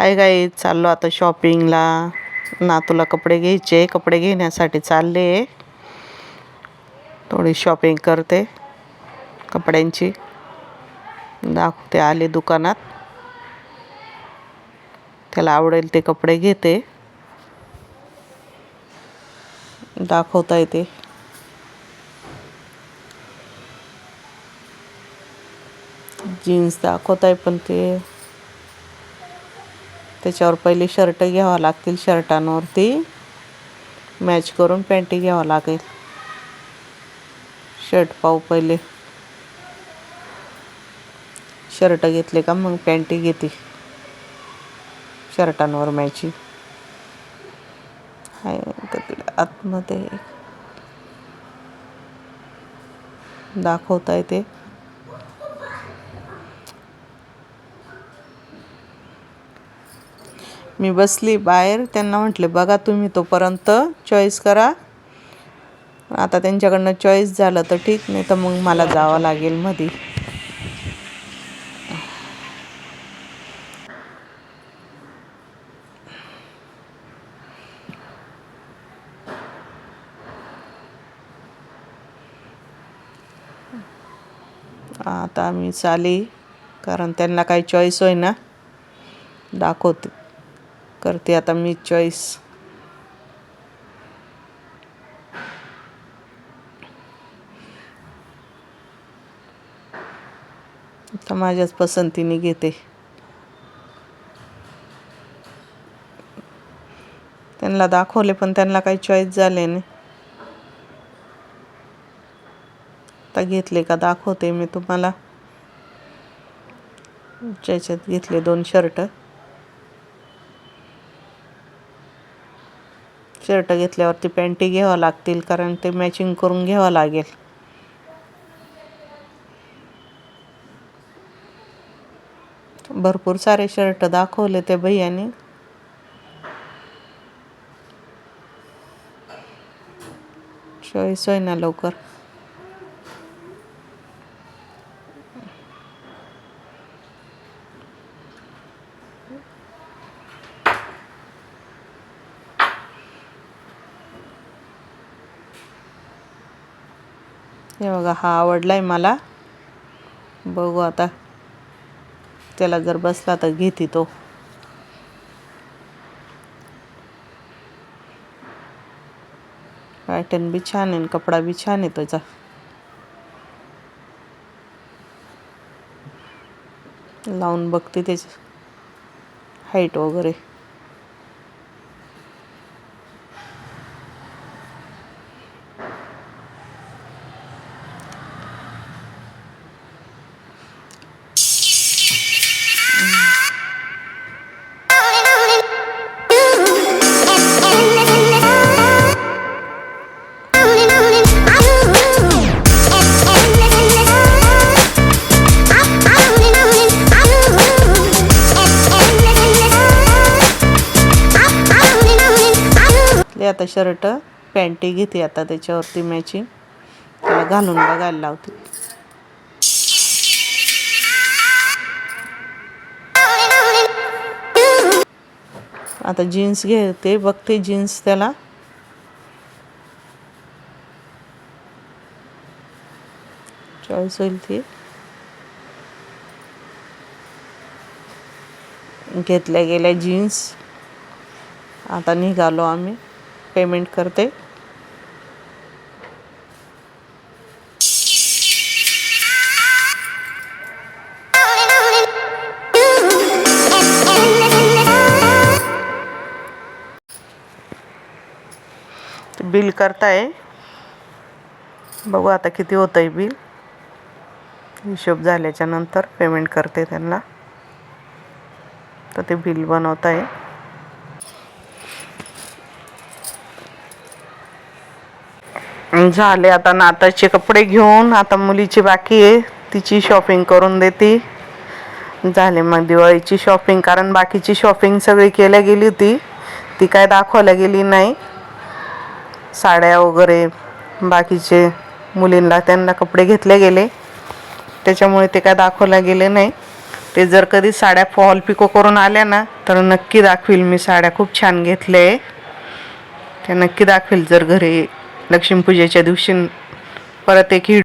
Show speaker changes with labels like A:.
A: हाय गाई चाललो आता शॉपिंगला नातूला कपडे घ्यायचे कपडे घेण्यासाठी चालले. थोडी शॉपिंग करते कपड्यांची. दाखवते आले दुकानात. त्याला आवडेल ते कपडे घेते. दाखवता येते. जीन्स दाखवत आहे पण ते. त्याच्यावर पहिले शर्ट घ्यावं लागतील शर्टांवरती. मॅच करून पॅन्टी घ्यावं लागेल. शर्ट पाहू पहिले. शर्ट घेतले का मग पॅन्टी घेते. शर्टांवर मॅचिंग आहे तर आतमध्ये. दाखवता येते मी बसली बाहेर. त्यांना म्हटले बघा तुम्ही तोपर्यंत चॉईस करा. आता त्यांच्याकडनं चॉईस झालं तर ठीक नाही तर मग मला जावं लागेल मधी. आता मी चाली कारण त्यांना काही चॉईस होय ना दाखवते. करते. आता मी चॉईस आता माझ्याच पसंतीने घेते. त्यांना दाखवले पण त्यांना काही चॉईस झाले नाही. आता घेतले का दाखवते मी तुम्हाला. ज्याच्यात घेतले दोन शर्ट शर्ट घेतल्यावरती पॅन्टी घ्यावं लागतील कारण ते मॅचिंग करून घ्यावं लागेल. भरपूर सारे शर्ट दाखवले ते भैयाने. चॉईस होईना लवकर. हे बघा हा आवडला आहे मला. बघू आता. त्याला जर बसला तर घेते तो. पॅटर्न बी छान आहे कपडा बी छान आहे त्याचा. लावून बघते त्याची हाईट वगैरे. घेतले आता शर्ट पॅन्टी घेते आता त्याच्यावरती मॅचिंग त्याला घालून बघायला लावते. आता जीन्स घेते बघते जीन्स त्याला. चॉईस होईल ती. घेतल्या गेल्या जीन्स आता निघालो आम्ही. पेमेंट करते. बिल करताय. बघू आता किती होतं आहे बिल हिशोब झाल्याच्यानंतर पेमेंट करते त्यांना. तर ते बिल बनवत आहे झाले आता नाताचे कपडे घेऊन आता मुलीची बाकी आहे तिची शॉपिंग करून देते. झाले मग दिवाळीची शॉपिंग कारण बाकीची शॉपिंग सगळी केल्या गेली होती ती काय दाखवल्या गेली नाही. साड्या वगैरे बाकीचे मुलींना त्यांना कपडे घेतले गेले त्याच्यामुळे ते काय दाखवल्या गेले नाही. ते जर कधी साड्या फॉल पिको करून आल्या ना तर नक्की दाखवील मी साड्या खूप छान घेतल्या आहे त्या नक्की दाखवेल जर घरी लक्ष्मीपूजेच्या दिवशी परत एक ही